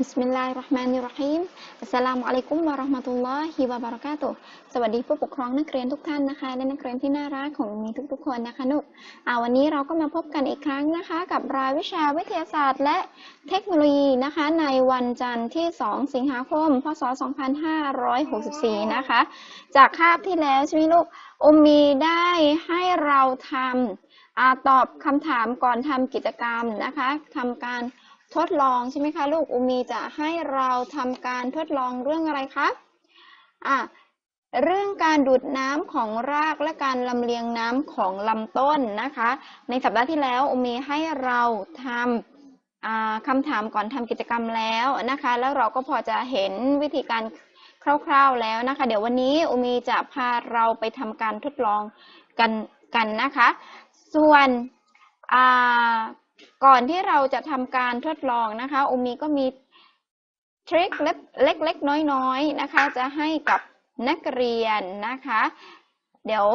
บิสมิลลาฮิรเราะห์มานิรเราะฮีมอัสสลามุอะลัยกุมวะเราะห์มะตุลลอฮิวะบะเราะกาตุฮ์สวัสดีผู้ปกครองนักเรียนทุกท่านนะคะ และนักเรียนที่น่ารักของมีทุกๆคนนะคะนุกอ่าวันนี้เราก็มาพบกันอีกครั้งนะคะ กับรายวิชาวิทยาศาสตร์ และเทคโนโลยีนะคะ ในวันจันทร์ที่ 2 สิงหาคม พศ 2564 นะคะ จากคาบที่แล้วใช่ไหมลูกอุมมีได้ให้เราทำอตอบคำถามก่อนทำกิจกรรมนะคะทำการ ทดลองใช่ไหมคะลูก อุมีจะให้เราทำการทดลองเรื่องอะไรคะอะเรื่องการดูดน้ำของรากและการลำเลียงน้ำของลำต้นนะคะ ในสัปดาห์ที่แล้วอุมีให้เราทำคำถามก่อนทำกิจกรรมแล้วนะคะ แล้วเราก็พอจะเห็นวิธีการคร่าวๆแล้วนะคะ เดี๋ยววันนี้อุมีจะพาเราไปทำการทดลองกันกันนะคะ ส่วน ก่อนที่เราจะทำการทดลองนะคะอุมีก็มีทริคเล็กๆน้อยๆนะคะ จะให้กับนักเรียนนะคะ เดี๋ยว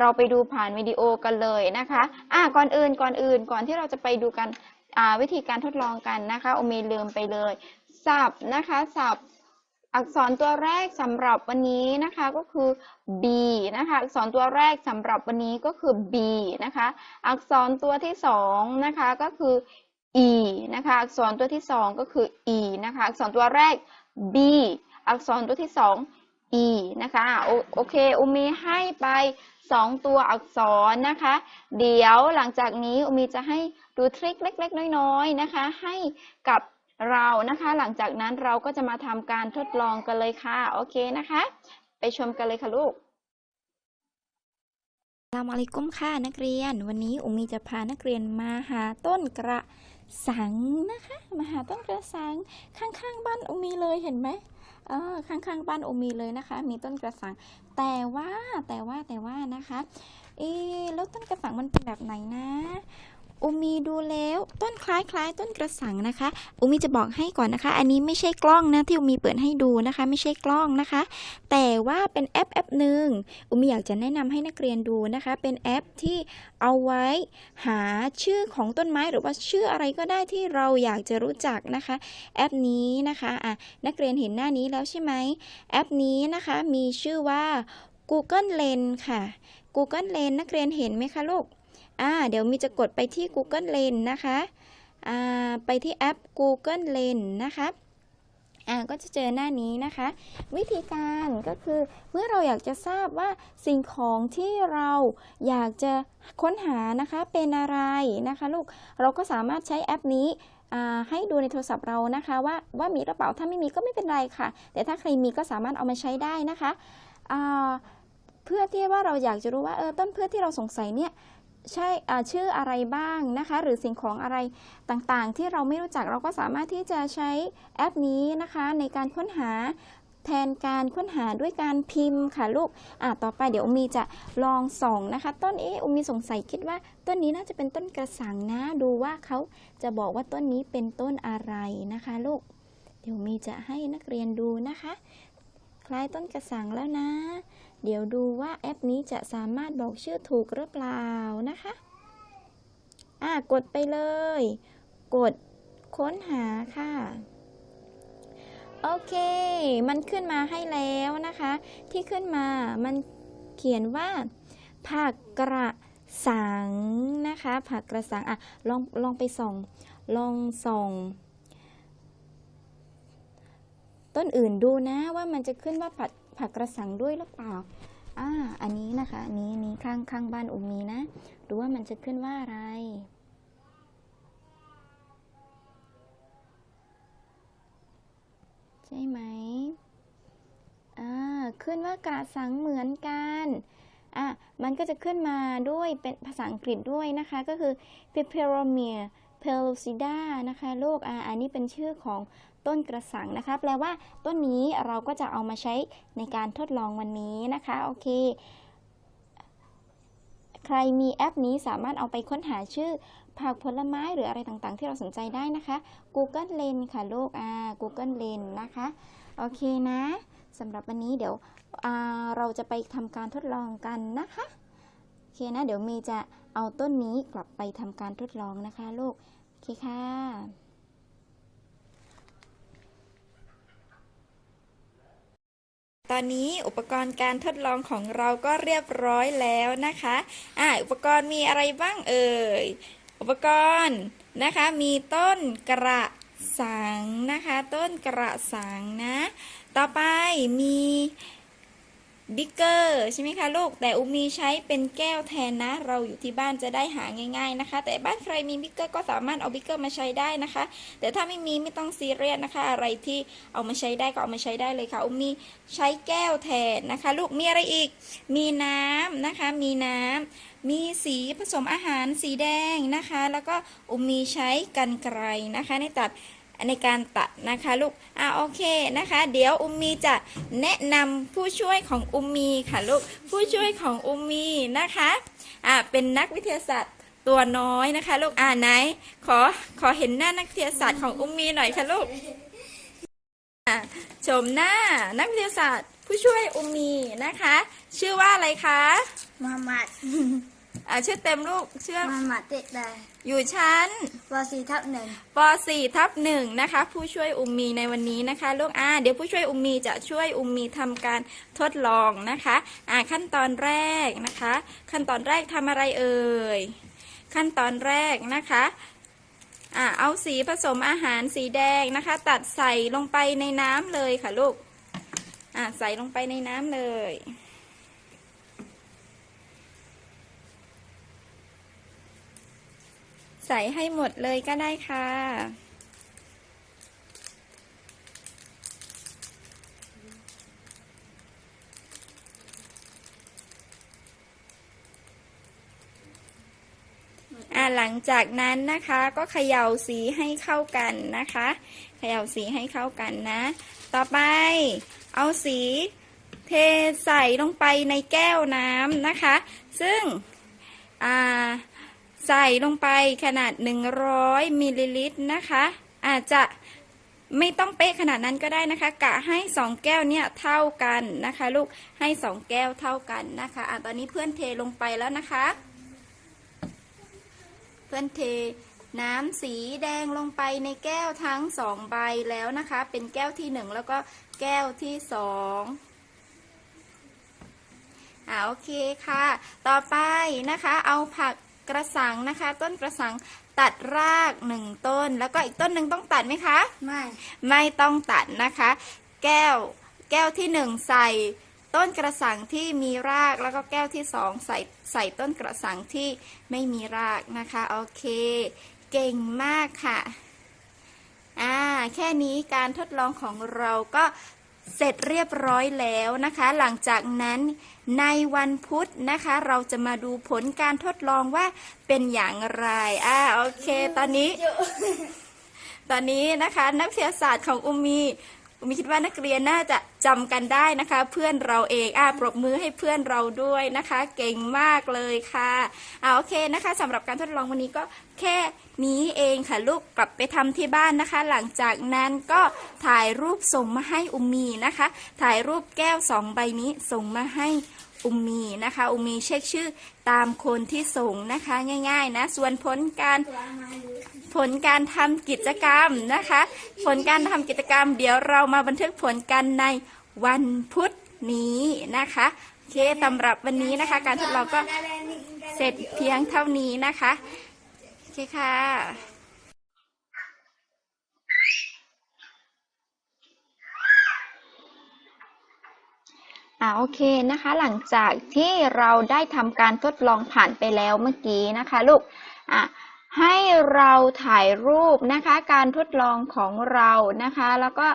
เราไปดูผ่านวิดีโอกันเลยนะคะอ่าก่อนอื่นก่อนอื่นก่อนที่เราจะไปดูกันวิธีการทดลองกันนะคะอุมีลืมไปเลยสับนะคะสับ อักษรตัวแรกสำหรับวันนี้นะคะก็คือ B นะคะอักษรตัวแรกสำหรับวันนี้ก็คือ B นะคะอักษรตัวที่สองนะคะก็คือ E นะคะอักษรตัวที่สองก็คือ E นะคะอักษรตัวแรก B อักษรตัวที่สอง E นะคะโอโอเคอุมีให้ไปสองตัวอักษรนะคะ เดี๋ยวหลังจากนี้อุมีจะให้ดูทริคเล็ก ๆ น้อย ๆ นะคะ ให้กับ เรานะคะ หลังจากนั้นเราก็จะมาทำการทดลองกันเลยค่ะ โอเคนะคะ ไปชมกันเลยค่ะลูกสลามอะลัยกุมค่ะนักเรียน วันนี้อุมีจะพานักเรียนมาหาต้นกระสังนะคะ มาหาต้นกระสังข้างๆบ้านอุมีเลยเห็นไหมเออข้างๆบ้านอุมีเลยนะคะ มีต้นกระสัง แต่ว่าแต่ว่าแต่ว่านะคะ เอ๊แล้วต้นกระสังมันเป็นแบบไหนนะ อุมีดูแล้วต้นคล้ายคล้ายต้นกระสังนะคะ อุมีจะบอกให้ก่อนนะคะ อันนี้ไม่ใช่กล้องนะที่อุมีเปิดให้ดูนะคะ ไม่ใช่กล้องนะคะ แต่ว่าเป็นแอปแอปหนึ่งอุมีอยากจะแนะนำให้นักเรียนดูนะคะ เป็นแอปที่เอาไว้หาชื่อของต้นไม้หรือว่าชื่ออะไรก็ได้ที่เราอยากจะรู้จักนะคะ แอปนี้นะคะอะนักเรียนเห็นหน้านี้แล้วใช่ไหมแอปนี้นะคะมีชื่อว่า Google Lens ค่ะ Google Lens นักเรียนเห็นไหมคะลูก อ่าเดี๋ยวมีจะกดไปที่ Google Lens นะคะอ่าไปที่แอป Google Lens นะคะอ่าก็จะเจอหน้านี้นะคะ วิธีการก็คือเมื่อเราอยากจะทราบว่าสิ่งของที่เราอยากจะค้นหานะคะเป็นอะไรนะคะลูกเราก็สามารถใช้แอปนี้ให้ดูในโทรศัพท์เรานะคะว่าว่ามีหรือเปล่าถ้าไม่มีก็ไม่เป็นไรค่ะ แต่ถ้าใครมีก็สามารถเอามาใช้ได้นะคะเพื่อที่ว่าเราอยากจะรู้ว่าเออต้นเพื่อที่เราสงสัยเนี่ย ใช่ชื่ออะไรบ้างนะคะ หรือสิ่งของอะไรต่างๆ ที่เราไม่รู้จักเราก็สามารถที่จะใช้แอปนี้นะคะ ในการค้นหาแทนการค้นหาด้วยการพิมพ์ค่ะลูก อะต่อไปเดี๋ยวมีจะลองส่องนะคะ ต้นเออุมีสงสัยคิดว่า ต้นนี้น่าจะเป็นต้นกระสังนะ ดูว่าเขาจะบอกว่าต้นนี้เป็นต้นอะไรนะคะ ลูก เดี๋ยวมีจะให้นักเรียนดูนะคะ คล้ายต้นกระสังแล้วนะ เดี๋ยวดูว่าแอปนี้จะสามารถบอกชื่อถูกหรือเปล่านะคะ อ่ากดไปเลย กดค้นหาค่ะ โอเค มันขึ้นมาให้แล้วนะคะ ที่ขึ้นมามันเขียนว่า ผักกระสังนะคะ ผักกระสังอะลองลองไปส่อง ลองส่องต้นอื่นดูนะว่ามันจะขึ้นว่าผัก ผักกระสังด้วยหรือเปล่าอ่าอันนี้นะคะ อันนี้นี้ข้างข้างบ้านอุมีนะ ดูว่ามันจะขึ้นว่าอะไร ใช่ไหมอ่าขึ้นว่ากระสังเหมือนกันอะมันก็จะขึ้นมาด้วยเป็นภาษาอังกฤษด้วยนะคะ ก็คือ Peperomia p e l u c i d a นะคะลูกอ่าอันนี้เป็นชื่อของต้นกระสังนะคะ แปลว่าต้นนี้เราก็จะเอามาใช้ในการทดลองวันนี้นะคะ โอเค ใครมีแอปนี้สามารถเอาไปค้นหาชื่อผักผลไม้หรืออะไรต่างๆ ที่เราสนใจได้นะคะ Google Lens ค่ะโลกอ่า Google Lens นะคะ โอเคนะสำหรับวันนี้เดี๋ยวเราจะไปทำการทดลองกันนะคะ คนะ เดี๋ยวมีจะเอาต้นนี้กลับไปทำการทดลองนะคะลูก โอเคค่ะตอนนี้อุปกรณ์การทดลองของเราก็เรียบร้อยแล้วนะคะอ่าอุปกรณ์มีอะไรบ้างเอ่ย อุปกรณ์นะคะ มีต้นกระสังนะคะ ต้นกระสังนะ ต่อไปมี บิ๊กเกอร์ใช่ไหมคะลูก แต่อุมีใช้เป็นแก้วแทนนะ เราอยู่ที่บ้านจะได้หาง่าย ๆนะคะ แต่บ้านใครมีบิ๊กเกอร์ก็สามารถเอาบิ๊กเกอร์มาใช้ได้นะคะ แต่ถ้าไม่มีไม่ต้องซีเรียสนะคะ อะไรที่เอามาใช้ได้ก็เอามาใช้ได้เลยค่ะ อุมีใช้แก้วแทนนะคะ ลูกมีอะไรอีก มีน้ำนะคะ มีน้ำมีสีผสมอาหารสีแดงนะคะ แล้วก็อุมีใช้กันไกรนะคะ ในตัด ในการตัดนะคะลูกอ่าโอเคนะคะ เดี๋ยวอุมมีจะแนะนำผู้ช่วยของอุมมีค่ะลูกผู้ช่วยของอุมมีนะคะอ่าเป็นนักวิทยาศาสตร์ตัวน้อยนะคะ ลูกอ่าไหนขอขอเห็นหน้านักวิทยาศาสตร์ของอุมมีหน่อยค่ะลูกชมหน้านักวิทยาศาสตร์ผู้ช่วยอุมมีนะคะ ชื่อว่าอะไรคะมุฮัมมัด อ่าชื่อเต็มลูกชื่อมุฮัมมัดเด็กได้อยู่ชั้นวสีทับหนึ่งป .4 ทับหนึ่งนะคะ ผู้ช่วยอุมมีในวันนี้นะคะ ลูกอ่าเดี๋ยวผู้ช่วยอุมมีจะช่วยอุมมีทำการทดลองนะคะอ่าขั้นตอนแรกนะคะ ขั้นตอนแรกทำอะไรเอ่ย ขั้นตอนแรกนะคะอ่าเอาสีผสมอาหารสีแดงนะคะ ตัดใส่ลงไปในน้ำเลยค่ะลูกอ่าใส่ลงไปในน้ำเลย ใส่ให้หมดเลยก็ได้ค่ะอ่าหลังจากนั้นนะคะก็เขย่าสีให้เข้ากันนะคะ เขย่าสีให้เข้ากันนะ ต่อไปเอาสีเทใส่ลงไปในแก้วน้ำนะคะ ซึ่งอ่า ใส่ลงไปขนาด 100มิลลิลิตรนะคะ อาจจะไม่ต้องเป๊ะขนาดนั้นก็ได้นะคะ กะให้ 2 แก้วเนี่ยเท่ากันนะคะ ลูกให้ 2 แก้วเท่ากันนะคะอะตอนนี้เพื่อนเทลงไปแล้วนะคะ เพื่อนเทน้ำสีแดงลงไปในแก้วทั้งสองใบแล้วนะคะ เป็นแก้วที่หนึ่งแล้วก็แก้วที่สองอ่าโอเคค่ะ ต่อไปนะคะ เอาผัก กระสังนะคะ ต้นกระสังตัดรากหนึ่งต้น แล้วก็อีกต้นหนึ่งต้องตัดไหมคะ ไม่ ไม่ต้องตัดนะคะ แก้วแก้วที่หนึ่งใส่ต้นกระสังที่มีรากแล้วก็แก้วที่สองใส่ใส่ต้นกระสังที่ไม่มีรากนะคะโอเค เก่งมากค่ะอ่าแค่นี้การทดลองของเราก็ เสร็จเรียบร้อยแล้วนะคะ หลังจากนั้นในวันพุธนะคะ เราจะมาดูผลการทดลองว่าเป็นอย่างไร อ่าโอเค ตอนนี้ ตอนนี้นะคะ นักวิทยาศาสตร์ของอุม มีอุมคิดว่านักเรียนน่าจะจำกันได้นะคะ เพื่อนเราเองอ่าปรบมือให้เพื่อนเราด้วยนะคะ เก่งมากเลยค่ะอ่าโอเคนะคะสำหรับการทดลองวันนี้ก็แค่นี้เองค่ะลูกกลับไปทำที่บ้านนะคะ หลังจากนั้นก็ถ่ายรูปส่งมาให้อุมมีนะคะ ถ่ายรูปแก้วสองใบนี้ส่งมาให้อุมมีนะคะอุมมีเช็คชื่อตามคนที่ส่งนะคะง่าย ๆ นะ ส่วนผลการ ผลการทำกิจกรรมนะคะ ผลการทำกิจกรรม เดี๋ยวเรามาบันทึกผลกันในวันพุธนี้นะคะโอเคสำหรับวันนี้นะคะ การทดลองก็เสร็จเพียงเท่านี้นะคะโอเคค่ะอ่าโอเคนะคะหลังจากที่เราได้ทำการทดลองผ่านไปแล้วเมื่อกี้นะคะ ลูกอะ ให้เราถ่ายรูปนะคะ การทดลองของเรานะคะ แล้วก็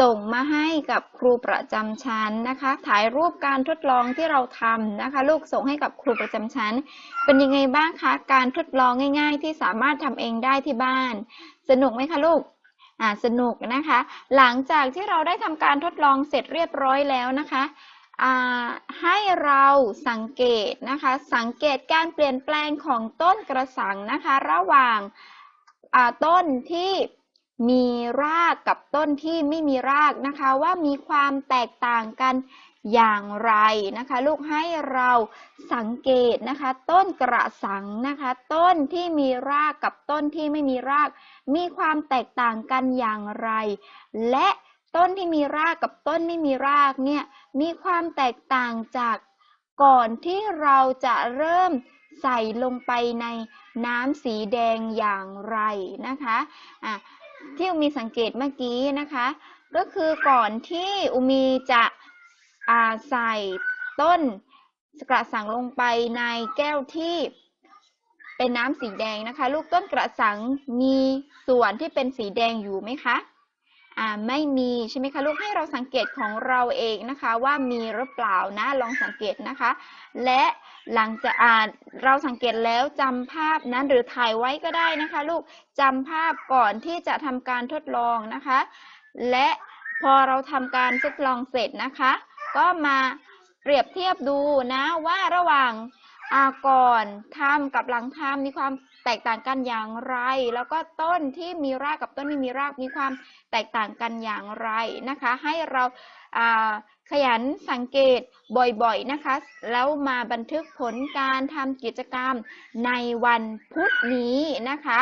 ส่งมาให้กับครูประจำชั้นนะคะ ถ่ายรูปการทดลองที่เราทำนะคะ ลูกส่งให้กับครูประจำชั้น เป็นยังไงบ้างคะ การทดลองง่าย ๆ ที่สามารถทำเองได้ที่บ้าน สนุกไหมคะลูกอ่าสนุกนะคะ หลังจากที่เราได้ทำการทดลองเสร็จเรียบร้อยแล้วนะคะอ่าให้เรา สังเกตนะคะ สังเกตการเปลี่ยนแปลงของต้นกระสังนะคะ ระหว่างาต้นที่มีรากกับต้นที่ไม่มีรากนะคะ ว่ามีความแตกต่างกันอย่างไรนะคะ ลูกให้เราสังเกตนะคะ ต้นกระสังนะคะ ต้นที่มีรากกับต้นที่ไม่มีราก มีความแตกต่างกันอย่างไร และต้นที่มีรากกับต้นไม่มีรากเนี่ยมีความแตกต่างจาก ก่อนที่เราจะเริ่มใส่ลงไปในน้ำสีแดงอย่างไรนะคะอะที่อุมีสังเกตเมื่อกี้นะคะ ก็คือก่อนที่อุมีจะใส่ต้นกระสังลงไปในแก้วที่เป็นน้ำสีแดงนะคะ ลูกต้นกระสังมีส่วนที่เป็นสีแดงอยู่ไหมคะ ไม่มีใช่ไหมคะลูกให้เราสังเกตของเราเองนะคะว่ามีหรือเปล่านะลองสังเกตนะคะ และหลังจากอ่านเราสังเกตแล้วจำภาพนั้นหรือถ่ายไว้ก็ได้นะคะ ลูกจำภาพก่อนที่จะทำการทดลองนะคะ และพอเราทำการทดลองเสร็จนะคะ ก็มาเปรียบเทียบดูนะว่าระหว่าง อาก่อนทำกับหลังทำมีความแตกต่างกันอย่างไร แล้วก็ต้นที่มีรากกับต้นไม่มีรากมีความแตกต่างกันอย่างไรนะคะ ให้เราอ่าขยันสังเกตบ่อยๆนะคะ แล้วมาบันทึกผลการทำกิจกรรมในวันพุธนี้นะคะ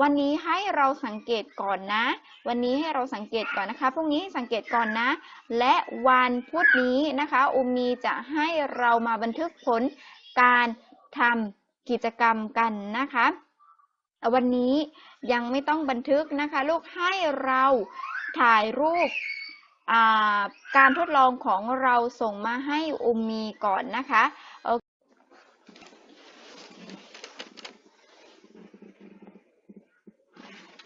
วันนี้ให้เราสังเกตก่อนนะ วันนี้ให้เราสังเกตก่อนนะคะพรุ่งนี้สังเกตก่อนนะ และวันพุธนี้นะคะอุมีจะให้เรามาบันทึกผล การทำกิจกรรมกันนะคะ วันนี้ยังไม่ต้องบันทึกนะคะ ลูกให้เราถ่ายรูปาการทดลองของเราส่งมาให้อุมมีก่อนนะคะโอ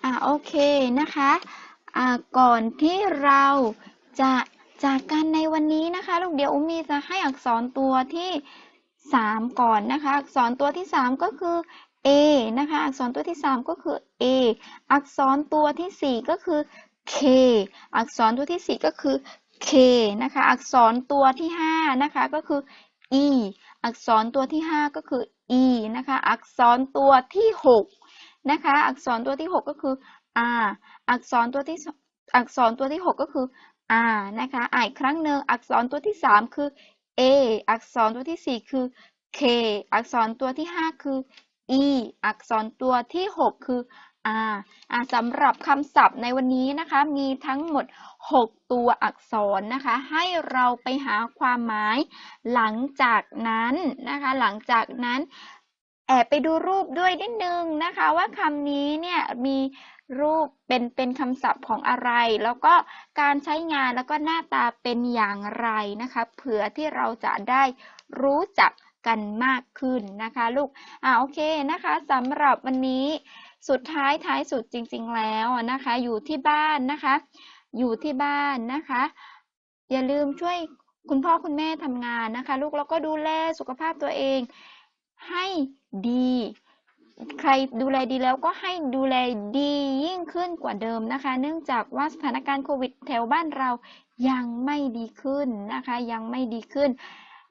อ่าโอเคนะคะอ่าก่อนที่เราจะจากกันในวันนี้นะคะ ลูกเดี๋ยวอุมมีจะให้อักษรตัวที่ สามก่อนนะคะ อักษรตัวที่สามก็คือ A นะคะ อักษรตัวที่สามก็คือ A อักษรตัวที่สี่ก็คือ K อักษรตัวที่สี่ก็คือ K นะคะ อักษรตัวที่ห้านะคะก็คือ E อักษรตัวที่ห้าก็คือ E นะคะ อักษรตัวที่หกนะคะ อักษรตัวที่หกก็คือ R อักษรตัวที่ อักษรตัวที่หกก็คือ R นะคะอ่านครั้งหนึ่งอักษรตัวที่สามคือ A อักษรตัวที่สี่คือ K อักษรตัวที่ห้าคือ E อักษรตัวที่ 6 คือ R อ่าสำหรับคำศัพท์ในวันนี้นะคะ มีทั้งหมด 6 ตัวอักษรนะคะ ให้เราไปหาความหมาย หลังจากนั้นนะคะ หลังจากนั้น แอบไปดูรูปด้วยนิดนึงนะคะ ว่าคำนี้เนี่ยมีรูปเป็นเป็นคำศัพท์ของอะไร แล้วก็การใช้งานแล้วก็หน้าตาเป็นอย่างไรนะคะเผื่อที่เราจะได้รู้จักกันมากขึ้นนะคะ ลูก อ่าโอเคนะคะสำหรับวันนี้สุดท้ายท้ายสุดจริง ๆ แล้วนะคะ อยู่ที่บ้านนะคะ อยู่ที่บ้านนะคะ อย่าลืมช่วยคุณพ่อคุณแม่ทำงานนะคะ ลูกแล้วก็ดูแลสุขภาพตัวเอง ให้ดี ใครดูแลดีแล้วก็ให้ดูแลดียิ่งขึ้นกว่าเดิมนะคะ เนื่องจากว่าสถานการณ์โควิดแถวบ้านเรายังไม่ดีขึ้นนะคะ ยังไม่ดีขึ้น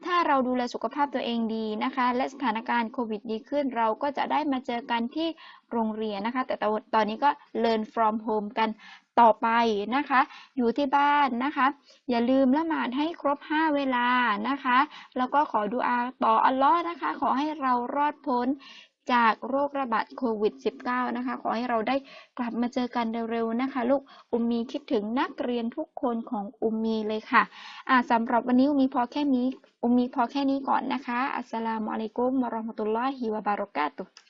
ถ้าเราดูแลสุขภาพตัวเองดีนะคะ และสถานการณ์โควิดดีขึ้น เราก็จะได้มาเจอกันที่โรงเรียนนะคะ แต่ตอนนี้ก็ learn from home กัน ต่อไปนะคะ อยู่ที่บ้านนะคะ อย่าลืมละหมาดให้ครบ 5 เวลานะคะ แล้วก็ขอดูอาต่ออัลลอฮ์นะคะ ขอให้เรารอดพ้นจากโรคระบาดโควิด -19 นะคะ ขอให้เราได้กลับมาเจอกันเร็วๆนะคะ ลูกอุมมีคิดถึงนักเรียนทุกคนของอุมมีเลยค่ะอ่าสำหรับวันนี้อุมมีพอแค่นี้อุมมีพอแค่นี้ก่อนนะคะ อัสสลามุอะลัยกุมวะเราะห์มะตุลลอฮิวะบารอกาตุ